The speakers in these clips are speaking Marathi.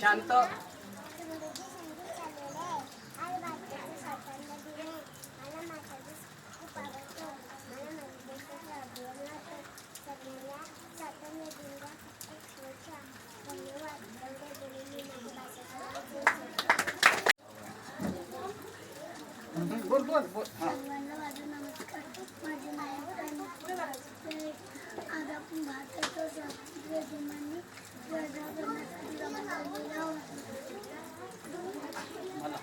शांत. बोल बोल बोल. हा. सर्वांना माझा नमस्कार माझे नाव आज आपण भारताच्या स्वातंत्र्य दिनाने साजरा करण्यासाठी जमा झालेला आहोत मला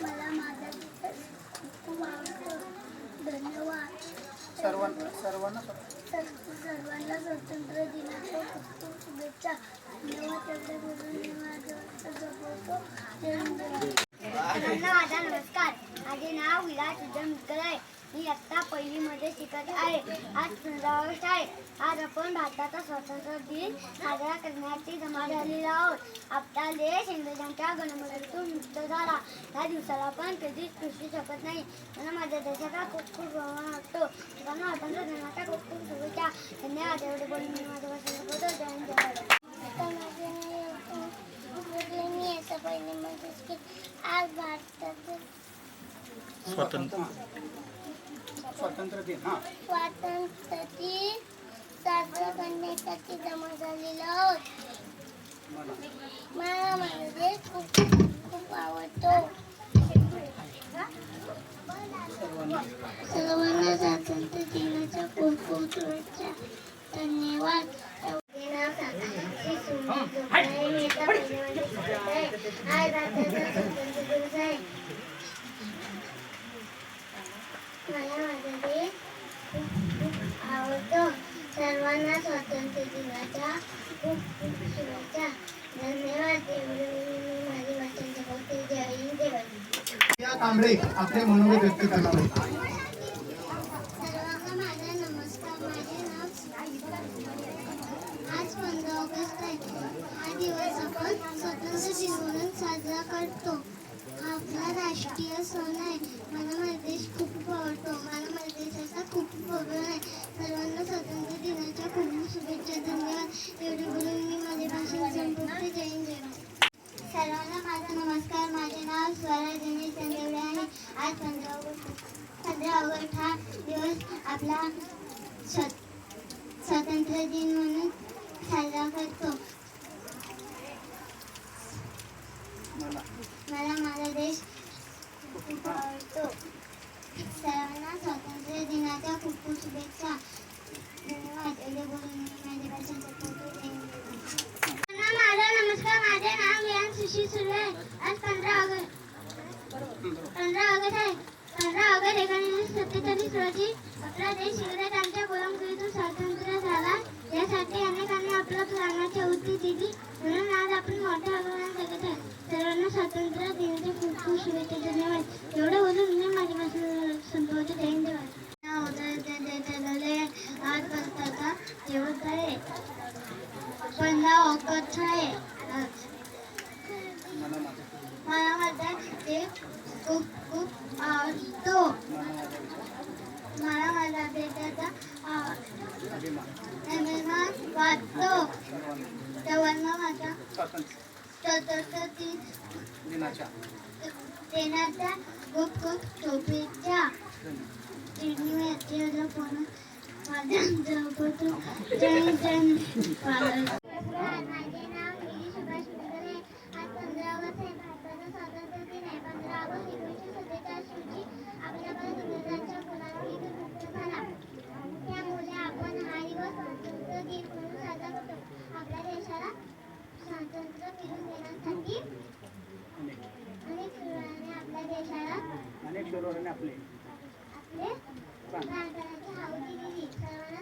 मला माझा दिवस खूप आवडतो धन्यवाद सर्वांना सर्वांना तर सर्वांना स्वातंत्र्य दिनाच्या खूप खूप शुभेच्छा धन्यवाद तेवढे बोलून मी माझं जपवतो जय हिंद सर्वांना माझा नमस्कार माझे नाव विलास उज्जैन मित्तल आहे मी आत्ता पहिलीमध्ये शिकत आहे आज पंधरा ऑगस्ट आहे आज आपण भारताचा स्वातंत्र्य दिन साजरा करण्याची जमा झालेलो आहोत आपला देश इंग्रजांच्या गणमतीतून मुक्त झाला या दिवसाला आपण कधीच खुशी शकत नाही मला माझ्या देशाचा खूप खूप अभिमान वाटतो त्यांना स्वातंत्र्य दिनाच्या खूप खूप शुभेच्छा धन्यवाद एवढे बोलून मी माझ्या भाषण जय हिंद की आज भारताचं स्वतंत्र. स्वातंत्र्य दिन हा. स्वातंत्र्य दिन साजरा करण्यासाठी जमा झालेलो आहोत मला. माझा देश खूप खूप आवडतो. सर्वांना सर्वांना स्वातंत्र्य दिनाच्या खूप खूप शुभेच्छा. धन्यवाद. आज भारताचा स्वातंत्र्य दिवस आहे मला खूप खूप आवडतो सर्वांना स्वातंत्र्य दिनाच्या खूप खूप शुभेच्छा धन्यवाद एवढे माझी भाषण जपवते जय हिंद या कांबळे आपले मनोगत व्यक्त करणार सर्वांना माझा नमस्कार माझे नाव आज पंधरा ऑगस्ट आहे हा दिवस आपण स्वतंत्र दिन म्हणून साजरा करतो. आपला राष्ट्रीय सण आहे मला माझा देश खूप खूप आवडतो मला माझ्या देशाचा खूप खूप अभिमान आहे सर्वांना स्वातंत्र्य दिनाच्या खूप खूप शुभेच्छा धन्यवाद एवढे बोलून मी माझे भाषण संपवते जय हिंद जय भारत. सर्वांना माझा नमस्कार माझे आहे आज पंधरा ऑगस्ट पंधरा ऑगस्ट हा दिवस आपला स्वातंत्र्य दिन म्हणून साजरा करतो मला माझा देश खूप आवडतो सर्वांना स्वातंत्र्य दिनाच्या खूप खूप शुभेच्छा धन्यवाद एवढे बोलून माझे भाषण माझा नमस्कार. माझे नाव विहान सुशील सुर्वे आहे आज पंधरा ऑगस्ट पंधरा ऑगस्ट आहे पंधरा ऑगस्ट एकोणीसशे सत्तेचाळीस रोजी आपला देश इंग्रजांच्या गुलामगिरीतून स्वातंत्र्य झाला. यासाठी अनेकांनी आपल्या प्राणाची आहुती दिली. म्हणून आज आपण मोठ्या अभिमान जगत आहे सर्वांना स्वातंत्र्य देण्याचे खूप खूप शुभेच्छा. धन्यवाद. एवढं बोलून मी माझी भाषण संपवते. धन्यवाद. हिंद आज भारताचा दिवस आहे. पंधरा ऑगस्ट आहे. मला माझं खूप खूप आवडतो मला माझं माझ्या आ- अभिमान वाटतो. स्वातंत्र्य दिन दिनाच्या. देण्याच्या खूप खूप चिडणी फोन माझ्या जय जय भारत माझे नाव मिली सुभाष मुंदर आहे आज पंधरा ऑगस्ट आहे भारताचा स्वातंत्र्य दिन आहे पंधरा ऑगस्ट एकोणीसशे सत्तेचाळीस रोजी आपला भारत इंग्रजांच्या गुलामीतून मुक्त झाला त्यामुळे आपण हा दिवस स्वातंत्र्य दिन म्हणून साजरा करतो आपल्या देशाला स्वातंत्र्य मिळवून देण्यासाठी अनेक अनेक सुरुवाने आपल्या देशाला अनेक आपले.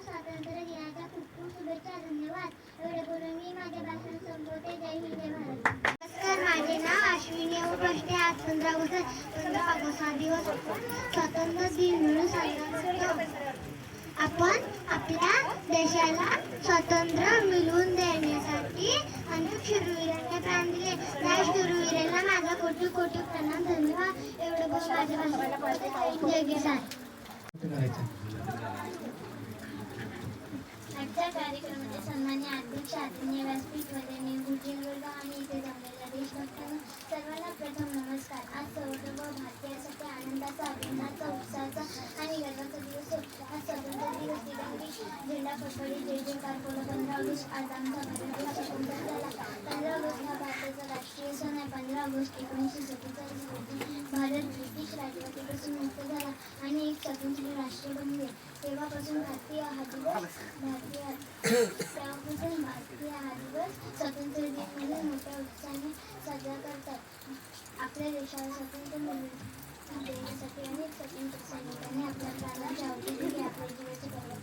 स्वातंत्र्य दिनाच्या खूप खूप शुभेच्छा धन्यवाद. एवढे बोलून मी माझे भाषण संपवते. जय हिंद जय भारत. नमस्कार माझे नाव अश्विनी उपष्टे आज पंधरा ऑगस्ट पंधरा दिवस स्वातंत्र्य दिन म्हणून साजरा करतो. आपण आपल्या देशाला स्वातंत्र्य मिळवून देण्यासाठी अनेक शूरवीरांनी प्राण शूरवीरांना कोटी कोटी प्रणाम धन्यवाद. एवढं आजच्या कार्यक्रमाचे सन्मान्य अध्यक्ष आदरणीय व्यासपीठ वगैरे आणि इथे जमलेल्या देशभक्तांना सर्वांना प्रथम नमस्कार. आज सर्व भारतीयासाठी आनंदाचा अभिमानाचा उत्साहाचा आणि गर्वाचा दिवस हा स्वतंत्र दिवस दिवशी झेंडा फडफडी जय जयकार बोला पंधरा ऑगस्ट. आज आमचा भारत स्वतंत्र झाला. पंधरा ऑगस्ट हा भारताचा राष्ट्रीय सण आहे. पंधरा ऑगस्ट एकोणीसशे सत्तेचाळीस रोजी भारत भारतीय हा दिवस भारतीय भारतीय हा दिवस स्वातंत्र्य दिन म्हणून मोठ्या उत्साहाने साजरा करतात आपल्या देशाला स्वातंत्र्य मिळवून देण्यासाठी अनेक स्वतंत्र सैनिकांनी आपल्या प्राणाची आहुती दिली आपल्या जीवाची पर्वा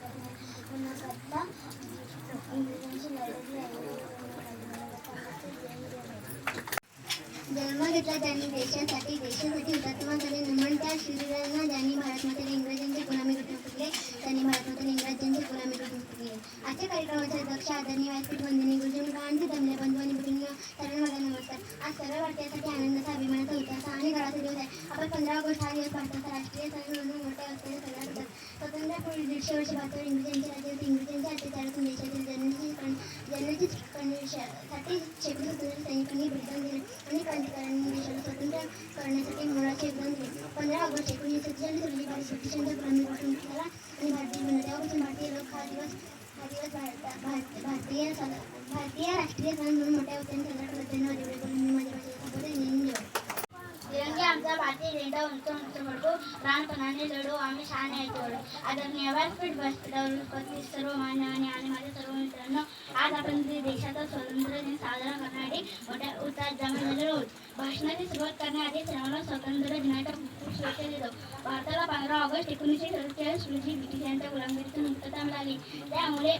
जन्म घेतला त्यांनी देशासाठी देशासाठी हुतात्मा झाले नमन त्या शरीरांना ज्यांनी भारतमध्ये इंग्रजांची गुलामी घेतली फुटले त्यांनी भारत मातेला इंग्रजांच्या गुलामीकडून फुटले आजच्या कार्यक्रमाच्या अध्यक्ष आदरणीय व्यासपीठ वंदनी गुरुजी गांधी जमले बंधू आणि भगिनी सर्वांना नमस्कार. आज सर्व भारतीयासाठी आनंदाचा अभिमानाचा उत्साहाचा आणि घराचा दिवस आहे. आपण पंधरा ऑगस्ट हा दिवस भारताचा राष्ट्रीय सण म्हणून मोठ्या उत्साहाने साजरा करतात स्वातंत्र्यापूर्वी दीडशे वर्ष भारतावर इंग्रजांच्या राज्यात इंग्रजांच्या अत्याचारातून देशातील जनतेची जनतेची साठी शेकडो स्वतंत्र सैनिकांनी बलिदान दिले आणि क्रांतिकारांनी देशाला स्वतंत्र करण्यासाठी मोलाचे योगदान दिले पंधरा ऑगस्ट एकोणीसशे सत्तेचाळीस रोजी भारत ब्रिटिशांच्या झाला आणि भारतीय बनला भारतीय लोक हा दिवस हा दिवस भारत भारतीय भारतीय राष्ट्रीय सण म्हणून मोठ्या उत्साहाने साजरा धन्यवाद एवढे बोलून मी माझ्या भाषेचा आमचा भारतीय झेंडा उंच उंच भडको प्राणपणाने लढो आम्ही शान आहे आदरणीय व्यासपीठ व्यासपीठावर सर्व मान्यवाने आणि माझ्या सर्व मित्रांनो आज आपण देशाचा स्वातंत्र्य दिन साजरा करण्यासाठी मोठ्या उत्साहात जमा झालेलो आहोत भाषणाची सुरुवात करण्याआधी सर्वांना स्वातंत्र्य दिनाच्या खूप शुभेच्छा देतो. भारताला पंधरा ऑगस्ट एकोणीसशे सत्तेचाळीस रोजी ब्रिटिशांच्या गुलामगिरीतून मुक्तता मिळाली. त्यामुळे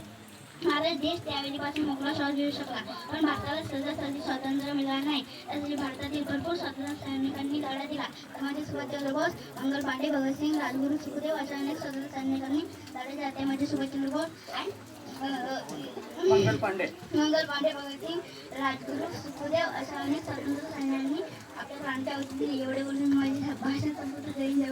भारत देश त्यावेळीपासून मोकळा श्वास घेऊ शकला. पण भारताला सहजासहजी स्वातंत्र्य मिळालं नाही. तसेच भारतातील भरपूर स्वातंत्र्य सैनिकांनी लढा दिला. त्यामध्ये सुभाषचंद्र बोस मंगल पांडे भगतसिंग राजगुरू सुखदेव अशा अनेक स्वातंत्र्य सैनिकांनी लढा दिला. त्यामध्ये सुभाषचंद्र बोस आणि मंगल पांडे. मंगल पांडे भगतसिंग राजगुरू सुखदेव अशा अनेक स्वातंत्र्य सैन्यांनी आपल्या प्रांतावरती एवढे बोलून माझे भाषण संपूर्ण जैन हिंद